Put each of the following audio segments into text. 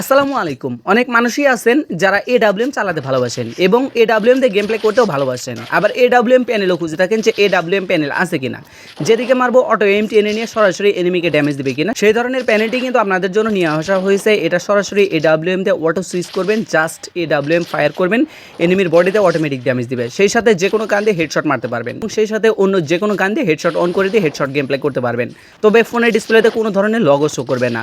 আসসালামু আলাইকুম। অনেক মানুষই আছেন যারা এ ডাব্লিউএম চালাতে ভালোবাসেন এবং এ দিয়ে গেম প্লে করতেও ভালোবাসেন। আবার এ ডাব্লিউএম প্যানেলও খুঁজে থাকেন যে এ ডাব্লিউএম প্যানেল আছে কিনা। যেদিকে মারবো অটো এম টেনে নিয়ে সরাসরি এনিমিকে ড্যামেজ দিবে কিনা। সেই ধরনের প্যানেলটি কিন্তু আপনাদের জন্য নিয়ে আসা হয়েছে। এটা সরাসরি এ দিয়ে অটো সুইচ করবেন জাস্ট এ ডাব্লিউএম ফায়ার করবেন এনিমির বডিতে অটোমেটিক ড্যামেজ দিবে। সেই সাথে যে কোনো কান দিয়ে হেডশট মারতে পারবেন। এবং সেই সাথে অন্য যে কোনো কান দিয়ে হেডশট অন করে দিয়ে হেডশট গেম প্লে করতে পারবেন। তবে ফোনের ডিসপ্লেতে কোনো ধরনের লগও শো করবে না।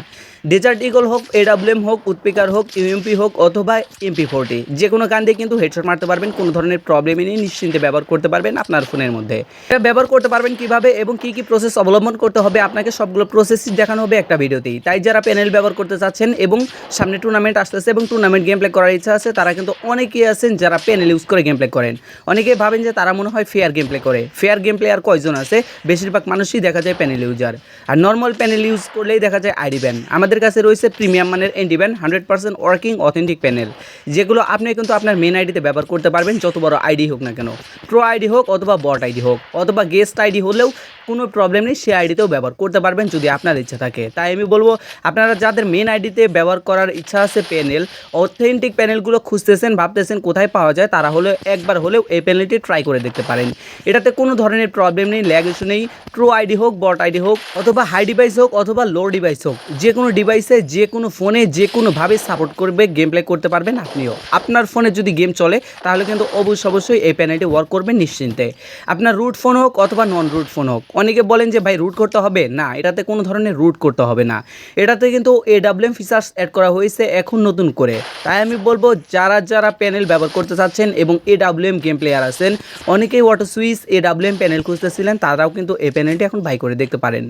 ডেজার্ট ইগল হোক এডাব্লিউএম হোক উৎপিকার হোক ইউএমপি হোক, অথবা এমপি ফোরটি যে কোনো কান দিয়ে কিন্তু হেডশট মারতে পারবেন, কোনো ধরনের প্রবলেমই নেই, নিশ্চিন্তে ব্যবহার করতে পারবেন আপনার ফোনের মধ্যে। এটা ব্যবহার করতে পারবেন কীভাবে এবং কি কি প্রসেস অবলম্বন করতে হবে, আপনাকে সবগুলো প্রসেসই দেখানো হবে একটা ভিডিওতেই। তাই যারা প্যানেল ব্যবহার করতে চাচ্ছেন এবং সামনে টুর্নামেন্ট আসতেছে এবং টুর্নামেন্ট গেম প্লে করার ইচ্ছা আছে, তারা কিন্তু অনেকেই আছেন যারা প্যানেল ইউজ করে গেম প্লে করেন। অনেকে ভাবেন যে তারা মনে হয় ফেয়ার গেম প্লে করে। ফেয়ার গেম প্লে আর কয়জন আছে? বেশিরভাগ মানুষই দেখা যায় প্যানেল ইউজার আর নর্মাল প্যানেল ইউজ করলেই দেখা যায় আইডি ব্যান আমাদের কাছে রয়েছে প্রিমিয়াম মানের anti ban hundred percent working authentic panel যেগুলো আপনি কিন্তু আপনার মেন আইডিতে ব্যবহার করতে পারবেন, যত বড় আইডি হোক না কেন। প্রো আইডি হোক অথবা বট আইডি হোক, অথবা গেস্ট আইডি হলেও কোনো প্রবলেম নেই সে আইডিতেও ব্যবহার করতে পারবেন যদি আপনার ইচ্ছা থাকে। তাই আমি বলব, আপনারা যাদের মেন আইডিতে ব্যবহার করার ইচ্ছা আছে প্যানেল অথেন্টিক প্যানেলগুলো খুঁজতেছেন, ভাবতেছেন কোথায় পাওয়া যায়, তারা হলে, একবার হলেও এই প্যানেলটি ট্রাই করে দেখতে পারেন। এটাতে কোনো ধরনের প্রবলেম নেই ল্যাগ ইস্যু নেই। ট্রু আইডি হোক বট আইডি হোক, অথবা হাই ডিভাইস হোক, অথবা লো ডিভাইস হোক যে কোনো ডিভাইসে যে কোনো ফোনে যে কোনোভাবে সাপোর্ট করবে গেম প্লে করতে পারবেন আপনিও। আপনার ফোনে যদি গেম চলে, তাহলে কিন্তু অবশ্যই অবশ্যই এই প্যানেলটি ওয়ার্ক করবে নিশ্চিন্তে। আপনার রুট ফোন হোক অথবা নন রুট ফোন হোক, অনেকে বলেন যে, ভাই রুট করতে হবে? না, এটাতে কোনো ধরনের রুট করতে হবে না। এটাতে কিন্তু এ ডাব্লিউএম ফিচার্স অ্যাড করা হয়েছে এখন নতুন করে। তাই আমি বলব, যারা যারা প্যানেল ব্যবহার করতে চাচ্ছেন এবং এ ডাব্লিউএম গেম প্লেয়ার আছেন, অনেকেই water switch A WM panel খুঁজতেছিলেন, তারাও কিন্তু এই প্যানেলটি এখন বাই করে দেখতে পারেন।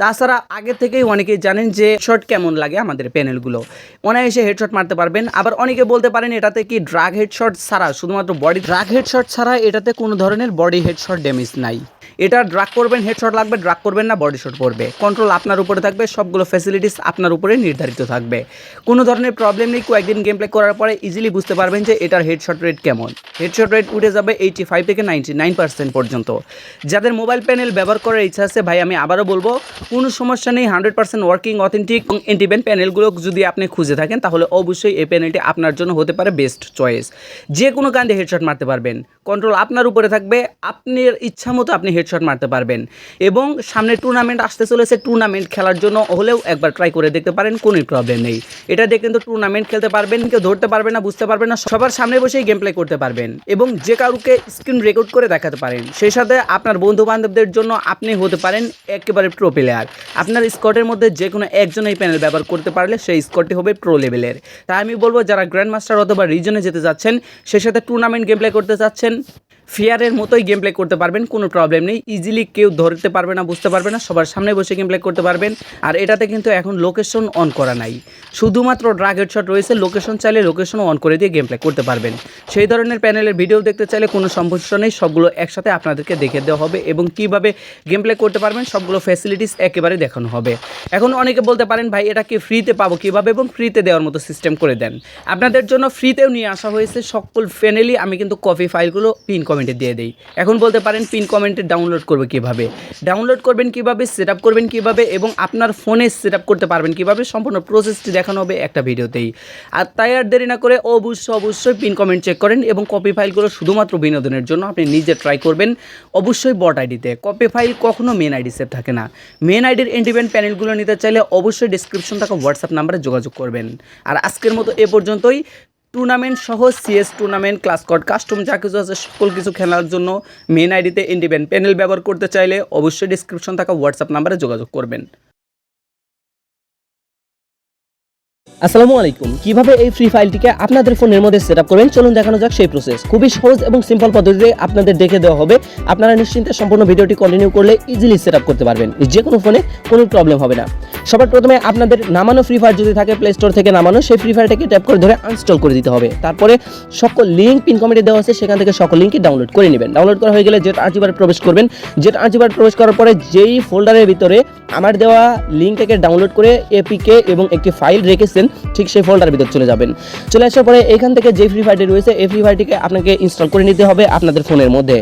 তাছাড়া আগে থেকেই অনেকেই জানেন যে শট কেমন লাগে আমাদের প্যানেলগুলো অনায়াসে হেডশট মারতে পারবেন। আবার অনেকে বলতে পারেন এটাতে কি ড্রাগ হেডশট ছাড়া, শুধুমাত্র বডি ড্রাগ হেডশট ছাড়া এটাতে কোনো ধরনের বডি হেডশট ড্যামেজ নাই। এটা ড্রাগ করবেন হেডশট লাগবে ড্রাগ করবেন না বডি শট পড়বে কন্ট্রোল আপনার উপরে থাকবে, সবগুলো ফ্যাসিলিটিস আপনার উপরে নির্ধারিত থাকবে। কোনো ধরনের প্রবলেম নেই, কয়েকদিন গেম প্লে করার পরে ইজিলি বুঝতে পারবেন যে এটার হেডশট রেট কেমন। হেডশট রেট উঠে যাবে এইটি ফাইভ থেকে নাইনটি নাইন পার্সেন্ট পর্যন্ত। যাদের মোবাইল প্যানেল ব্যবহার করার ইচ্ছা আছে, ভাই, আমি আবারও বলব, কোনো সমস্যা নেই হান্ড্রেড পার্সেন্ট ওয়ার্কিং অথেন্টিক এবং ইন্ডিপেন্ড প্যানেলগুলো যদি আপনি খুঁজে থাকেন, তাহলে অবশ্যই এই প্যানেলটি আপনার জন্য হতে পারে বেস্ট চয়েস যে কোনো কান্দে হেডশট মারতে পারবেন। কন্ট্রোল আপনার উপরে থাকবে, আপনার ইচ্ছা মতো আপনি হেডশট মারতে পারবেন। এবং সামনে টুর্নামেন্ট আসতে চলেছে টুর্নামেন্ট খেলার জন্য হলেও একবার ট্রাই করে দেখতে পারেন, কোনো প্রবলেম নেই। এটা দিয়ে কিন্তু টুর্নামেন্ট খেলতে পারবেন, কেউ ধরতে পারবে না, বুঝতে পারবে না, সবার সামনে বসেই গেম প্লে করতে পারবেন। এবং যে কাউকে স্ক্রিন রেকর্ড করে দেখাতে পারেন, সেই সাথে আপনার বন্ধু বান্ধবদের জন্য আপনি হতে পারেন একেবারে প্রো প্লেয়ার আপনার স্কটের মধ্যে যে কোনো একজন এই প্যানেল ব্যবহার করতে পারলে সেই স্কটটি হবে প্রো লেভেলের তাই আমি বলব, যারা গ্র্যান্ড মাস্টার অথবা রিজনে যেতে যাচ্ছেন সেই সাথে টুর্নামেন্ট গেম প্লে করতে চাচ্ছেন ফিয়ারের মতোই গেম প্লে করতে পারবেন, কোনো প্রবলেম নেই। ইজিলি কেউ ধরতে পারবে না, বুঝতে পারবে না, সবার সামনে বসে গেম প্লে করতে পারবেন। আর এটাতে কিন্তু এখন লোকেশন অন করা নাই। শুধুমাত্র ড্রাগ হেডশট রয়েছে লোকেশন চাইলে লোকেশন অন করে দিয়ে গেম প্লে করতে পারবেন। সেই ধরনের প্যানেলের ভিডিও দেখতে চাইলে কোনো সমস্যা নেই, সবগুলো একসাথে আপনাদেরকে দেখে দেওয়া হবে এবং কীভাবে গেম প্লে করতে পারবেন, সবগুলো ফ্যাসিলিটিস একেবারে দেখানো হবে। এখন অনেকে বলতে পারেন, ভাই, এটা কি ফ্রিতে পাবো কীভাবে এবং ফ্রিতে দেওয়ার মতো সিস্টেম করে দেন? আপনাদের জন্য ফ্রিতেও নিয়ে আসা হয়েছে সকল প্যানেলই আমি কিন্তু কপি ফাইলগুলো পিন কমেন্টে দিয়ে দিই। এখন বলতে পারেন পিন কমেন্টে ডাউনলোড করবে কীভাবে? ডাউনলোড করবেন কীভাবে? সেট আপ করবেন কীভাবে? এবং আপনার ফোনে সেট আপ করতে পারবেন কীভাবে? সম্পূর্ণ প্রসেসটি দেখানো হবে একটা ভিডিওতেই। আর তাই আর দেরি না করে অবশ্যই অবশ্যই পিন কমেন্ট চেক করেন এবং কপি ফাইলগুলো শুধুমাত্র বিনোদনের জন্য আপনি নিজে ট্রাই করবেন অবশ্যই বট আইডিতে কপি ফাইল কখনো মেন আইডি সেভ থাকে না। মেন আইডির ইন্ডিপেন্ডেন্ট প্যানেলগুলো নিতে চাইলে অবশ্যই ডিসক্রিপশন থাকা হোয়াটসঅ্যাপ নাম্বারে যোগাযোগ করবেন। আর আজকের মতো এ পর্যন্তই। টুর্নামেন্ট সহ CS tournament class code custom যা কিছু আছে, সকল কিছু খেলার জন্য মেন আইডিতে ইন্ডিপেন্ডেন্ট প্যানেল ব্যবহার করতে চাইলে অবশ্যই ডিসক্রিপশন থাকা হোয়াটসঅ্যাপ নাম্বারে যোগাযোগ করবেন। আসসালামু আলাইকুম। কীভাবে এই ফ্রি ফাইলটিকে আপনাদের ফোনের মধ্যে সেট করবেন? চলুন দেখানো যাক সেই প্রসেস খুবই সহজ এবং সিম্পল পদ্ধতিতে আপনাদের দেখে দেওয়া হবে। আপনারা নিশ্চিন্তে সম্পূর্ণ ভিডিওটি কন্টিনিউ করলে ইজিলি সেট করতে পারবেন। যে কোনো ফোনে কোনো প্রবলেম হবে না। সবার প্রথমে আপনাদের নামানো ফ্রি ফায়ার যদি থাকে প্লে স্টোর থেকে নামানো, সেই ফ্রি ফায়ারটাকে ট্যাপ করে ধরে আনস্টল করে দিতে হবে। তারপরে সকল লিঙ্ক পিন কমেন্টে দেওয়া আছে, সেখান থেকে সকল লিঙ্কই ডাউনলোড করে নেবেন। ডাউনলোড করা হয়ে গেলে জেট আর্চিভারে প্রবেশ করবেন। জেট আর্চিভার প্রবেশ করার পরে যেই ফোল্ডারের ভিতরে আমার দেওয়া লিঙ্কটাকে ডাউনলোড করে এপিকে এবং একটি ফাইল রেখেছেন, ঠিক সেই ফোল্ডারের ভিতর চলে যাবেন। চলে আসার পরে এখান থেকে যে ফ্রি ফায়ারটি রয়েছে, এই ফ্রি ফায়ারটিকে আপনাকে ইনস্টল করে নিতে হবে আপনাদের ফোনের মধ্যে।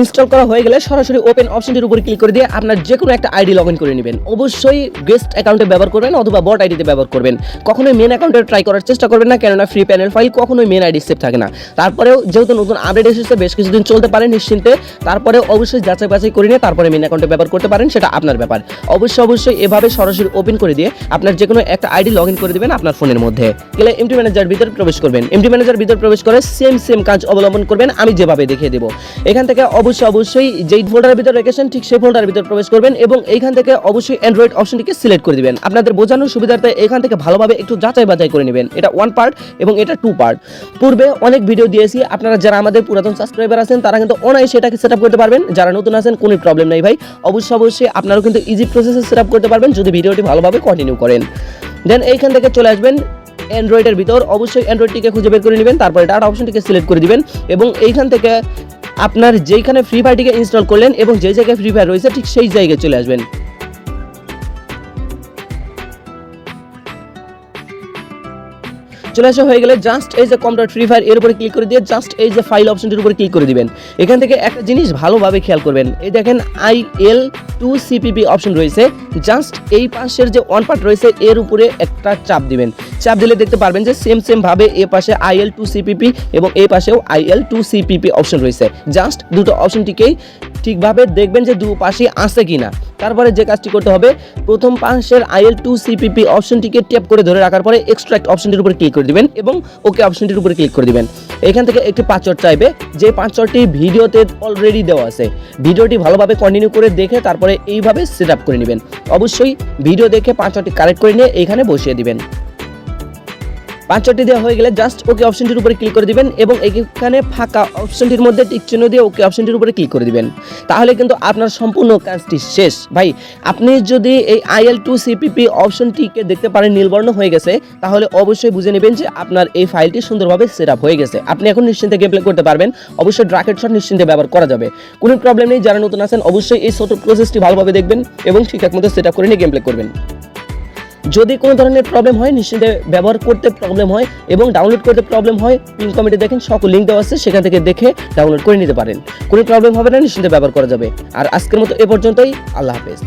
ইনস্টল করা হয়ে গেলে সরাসরি ওপেন অপশনটির উপর ক্লিক করে দিয়ে আপনার যে কোনো একটা আইডি লগ ইন করে নেবেন। অবশ্যই গেস্ট অ্যাকাউন্টে ব্যবহার করবেন অথবা বট আইডিতে ব্যবহার করবেন। কখনোই মেন অ্যাকাউন্টে ট্রাই করার চেষ্টা করবেন না, কেননা ফ্রি প্যানেল ফাইল কখনোই মেন আইডি সেভ থাকে না। তারপরেও যেহেতু নতুন আপডেট এসেছে, বেশ কিছুদিন চলতে পারে নিশ্চিন্তে। তারপরে অবশ্যই যাচাই বাছাই করে নিয়ে তারপরে মেন অ্যাকাউন্টে ব্যবহার করতে পারেন, সেটা আপনার ব্যাপার। অবশ্যই অবশ্যই এভাবে সরাসরি ওপেন করে দিয়ে আপনার যে কোনো একটা আইডি লগ ইন করে দেবেন আপনার ফোনের মধ্যে। গেলে এমটি ম্যানেজার ভিতরে প্রবেশ করবেন। এমটি ম্যানেজার ভিতরে প্রবেশ করে সেম সেম কাজ অবলম্বন করবেন, আমি যেভাবে দেখিয়ে দেবো। এখান থেকে অবশ্যই অবশ্যই যেই ফোল্ডারের ভিতরে রেখেছেন ঠিক সেই ফোল্ডারের ভিতরে প্রবেশ করবেন এবং এইখান থেকে অবশ্যই অ্যান্ড্রয়েড অপশনটিকে সিলেক্ট করে দিবেন। আপনাদের বোঝানোর সুবিধার্থে এখান থেকে ভালোভাবে একটু যাচাই বাছাই করে নেবেন। এটা ওয়ান পার্ট এবং এটা টু পার্ট পূর্বে অনেক ভিডিও দিয়েছি। আপনারা যারা আমাদের পুরাতন সাবস্ক্রাইবার আছেন, তারা কিন্তু অনায়াসে এটাকে সেট করতে পারবেন। যারা নতুন আছেন, কোনো প্রবলেম নেই ভাই। অবশ্যই অবশ্যই আপনারাও কিন্তু ইজি প্রসেসে সেট করতে পারবেন যদি ভিডিওটি ভালোভাবে কন্টিনিউ করেন। দেন এইখান থেকে চলে আসবেন অ্যান্ড্রয়েডের ভিতর। অবশ্যই অ্যান্ড্রয়েডটিকে খুঁজে বের করে নেবেন। তারপরে ডাটা অপশনটিকে সিলেক্ট করে দিবেন। এবং এইখান থেকে আপনার যেইখানে ফ্রি ফায়ারটিকে ইনস্টল করলেন এবং যে জায়গায় ফ্রি ফায়ার রয়েছে, ঠিক সেই জায়গায় চলে আসবেন। চলে আসা হয়ে গেলে জাস্ট এই যে কম ডট ফ্রি ফায়ার এর উপরে ক্লিক করে দিয়ে জাস্ট এই যে ফাইল অপশনটির উপরে ক্লিক করে দিবেন। এখান থেকে একটা জিনিস ভালোভাবে খেয়াল করবেন। এই দেখেন I L two CPP option রয়েছে। জাস্ট এই পাশের যে ওয়ান পার্ট রয়েছে, এর উপরে একটা চাপ দিবেন। চাপ দিলে দেখতে পারবেন যে সেম সেম ভাবে এ পাশে আই এল টু সিপিপি এবং এই পাশেও I L two CPP option রয়েছে। জাস্ট দুটো অপশনটিকেই ঠিকভাবে দেখবেন যে দু পাশে আছে কিনা। তারপরে যে কাজটি করতে হবে, প্রথম পাশের আইএল টু সিপিপি অপশনটিকে ট্যাপ করে ধরে রাখার পরে এক্সট্রাক্ট অপশনটির উপরে ক্লিক করে দিবেন এবং ওকে অপশনটির উপরে ক্লিক করে দিবেন। এখান থেকে একটি পাঁচর চাইবে, যে পাঁচরটি ভিডিওতে অলরেডি দেওয়া আছে। ভিডিওটি ভালোভাবে কন্টিনিউ করে দেখে তারপরে এইভাবে সেট করে নেবেন। অবশ্যই ভিডিও দেখে পাঁচরটি কালেক্ট করে নিয়ে এখানে বসিয়ে দিবেন। পাঁচটি দেওয়া হয়ে গেলে জাস্ট ওকে অপশনটির উপরে ক্লিক করে দিবেন এবং এখানে ফাঁকা অপশনটির মধ্যে টিক চিহ্ন দিয়ে ওকে অপশনটির উপরে ক্লিক করে দিবেন। তাহলে কিন্তু আপনার সম্পূর্ণ কাজটি শেষ। ভাই, আপনি যদি এই আইএল টু সিপিপি অপশনটিকে দেখতে পারেন নীলবর্ণ হয়ে গেছে, তাহলে অবশ্যই বুঝে নেবেন যে আপনার এই ফাইলটি সুন্দরভাবে সেট আপ হয়ে গেছে। আপনি এখন নিশ্চিন্তে গেম প্লে করতে পারবেন। অবশ্যই ড্রাকেট শট নিশ্চিন্তে ব্যবহার করা যাবে। কোনো প্রবলেম নেই, যারা নতুন আছেন অবশ্যই এই ছোট প্রসেসটি ভালোভাবে দেখবেন এবং ঠিকঠাক মতো সেট আপ করে নিয়ে গেম প্লে করবেন। যদি কোনো ধরনের প্রবলেম হয়, নিশ্চিন্তে ব্যবহার করতে প্রবলেম হয় এবং ডাউনলোড করতে প্রবলেম হয় পিন কমেন্টে দেখেন সকল লিঙ্ক দেওয়া আছে, সেখান থেকে দেখে ডাউনলোড করে নিতে পারেন। কোনো প্রবলেম হবে না, নিশ্চিন্তে ব্যবহার করা যাবে। আর আজকের মতো এ পর্যন্তই, আল্লাহ হাফেজ।